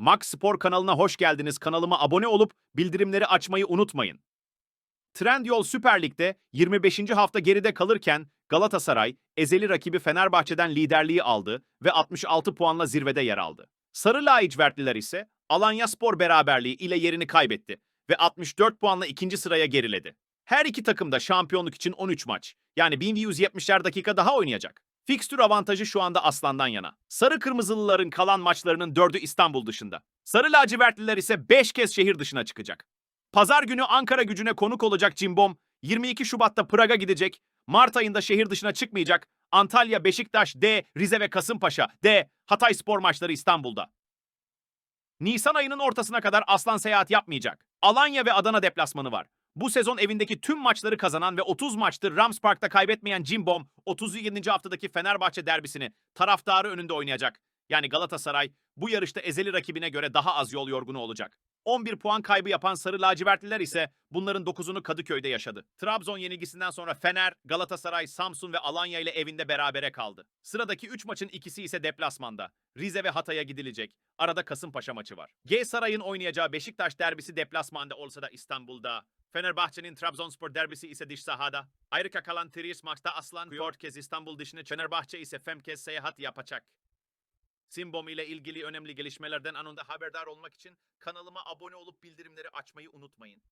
Max Spor kanalına hoş geldiniz. Kanalıma abone olup bildirimleri açmayı unutmayın. Trendyol Süper Lig'de 25. hafta geride kalırken Galatasaray, ezeli rakibi Fenerbahçe'den liderliği aldı ve 66 puanla zirvede yer aldı. Sarı lacivertliler ise Alanya Spor beraberliği ile yerini kaybetti ve 64 puanla ikinci sıraya geriledi. Her iki takım da şampiyonluk için 13 maç, yani 1170'er dakika daha oynayacak. Fikstür avantajı şu anda Aslan'dan yana. Sarı Kırmızılıların kalan maçlarının 4'ü İstanbul dışında. Sarı lacivertliler ise 5 kez şehir dışına çıkacak. Pazar günü Ankara gücüne konuk olacak Cimbom, 22 Şubat'ta Prag'a gidecek, Mart ayında şehir dışına çıkmayacak, Antalya, Beşiktaş, D, Rize ve Kasımpaşa, D, Hatay spor maçları İstanbul'da. Nisan ayının ortasına kadar Aslan seyahat yapmayacak. Alanya ve Adana deplasmanı var. Bu sezon evindeki tüm maçları kazanan ve 30 maçtır Rams Park'ta kaybetmeyen Cimbom, 37. haftadaki Fenerbahçe derbisini taraftarı önünde oynayacak. Yani Galatasaray bu yarışta ezeli rakibine göre daha az yol yorgunu olacak. 11 puan kaybı yapan Sarı Lacivertliler ise bunların 9'unu Kadıköy'de yaşadı. Trabzon yenilgisinden sonra Fener, Galatasaray, Samsun ve Alanya ile evinde berabere kaldı. Sıradaki 3 maçın ikisi ise deplasmanda. Rize ve Hatay'a gidilecek. Arada Kasımpaşa maçı var. G Saray'ın oynayacağı Beşiktaş derbisi deplasmanda olsa da İstanbul'da. Fenerbahçe'nin Trabzonspor derbisi ise dış sahada. Ayrıca kalan Trias maçta Aslan dört kez İstanbul dışına Fenerbahçe ise fem kez seyahat yapacak. Simbom ile ilgili önemli gelişmelerden anında haberdar olmak için kanalıma abone olup bildirimleri açmayı unutmayın.